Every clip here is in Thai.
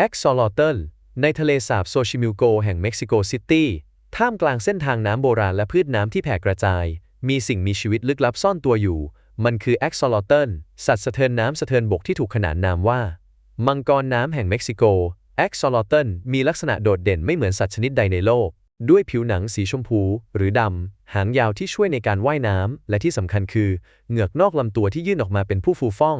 แอ็กซอลอเทลในทะเลสาบโซชิมิโกแห่งเม็กซิโกซิตี้ ท่ามกลางเส้นทางน้ำโบราณและพืชน้ำที่แผ่กระจาย มีสิ่งมีชีวิตลึกลับซ่อนตัวอยู่ มันคือแอ็กซอลอเทลสัตว์สะเทินน้ำสะเทินบกที่ถูกขนานนามว่า มังกรน้ำแห่งเม็กซิโกแอ็กซอลอเทลมีลักษณะโดดเด่นไม่เหมือนสัตว์ชนิดใดในโลก ด้วยผิวหนังสีชมพู หรือดำ หางยาวที่ช่วยในการว่ายน้ำ และที่สำคัญคือ เหงือกนอกลำตัวที่ยื่นออกมาเป็นผู้ฟูฟ่อง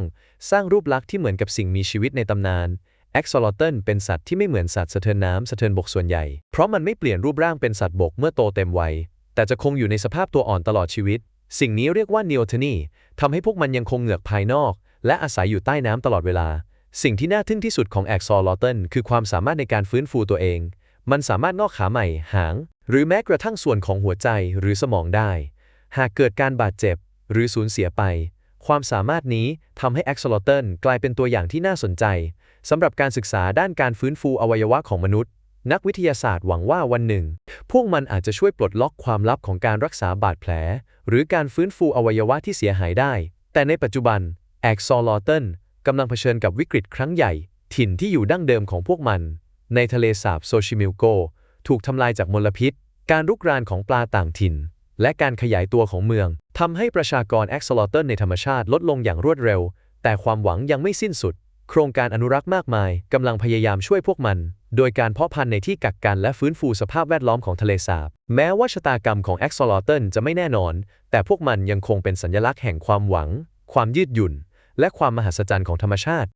สร้างรูปลักษณ์ที่เหมือนกับสิ่งมีชีวิตในตำนาน แอ็กซอลอเทลเป็นสัตว์ที่ไม่เหมือนสัตว์สะเทินน้ำสะเทินบกส่วนใหญ่ เพราะมันไม่เปลี่ยนรูปร่างเป็นสัตว์บกเมื่อโตเต็มวัย แต่จะคงอยู่ในสภาพตัวอ่อนตลอดชีวิต สิ่งนี้เรียกว่าเนโอเทนีทำให้พวกมันยังคงเหงือกภายนอก และอาศัยอยู่ใต้น้ำตลอดเวลา สิ่งที่น่าทึ่งที่สุดของแอกซอลอเทลคือความสามารถในการฟื้นฟูตัวเอง มันสามารถงอกขาใหม่ หาง หรือแม้กระทั่งส่วนของหัวใจหรือสมองได้ หากเกิดการบาดเจ็บ หรือสูญเสียไป ความสามารถนี้ทำให้แอ็กซอลอเทลกลายเป็นตัวอย่างที่น่าสนใจสำหรับการศึกษาด้านการฟื้นฟูอวัยวะของมนุษย์ นักวิทยาศาสตร์หวังว่าวันหนึ่ง พวกมันอาจจะช่วยปลดล็อกความลับของการรักษาบาดแผล หรือการฟื้นฟูอวัยวะที่เสียหายได้ แต่ในปัจจุบันแอกซอลอเทลกำลังเผชิญกับวิกฤตครั้งใหญ่ ถิ่นที่อยู่ดั้งเดิมของพวกมัน ในทะเลสาบโซชิมิลโก ถูกทำลายจากมลพิษ การรุกรานของปลาต่างถิ่น และการขยายตัวของเมืองทำให้ประชากรแอกซอลอเตอร์ในธรรมชาติลดลงอย่างรวดเร็ว แต่ความหวังยังไม่สิ้นสุด โครงการอนุรักษ์มากมายกำลังพยายามช่วยพวกมัน โดยการเพาะพันธุ์ในที่กักกันและฟื้นฟูสภาพแวดล้อมของทะเลสาบ แม้ว่าชะตากรรมของแอ็กซอลอเตอร์จะไม่แน่นอน แต่พวกมันยังคงเป็นสัญลักษณ์แห่งความหวัง ความยืดหยุ่น และความมหัศจรรย์ของธรรมชาติ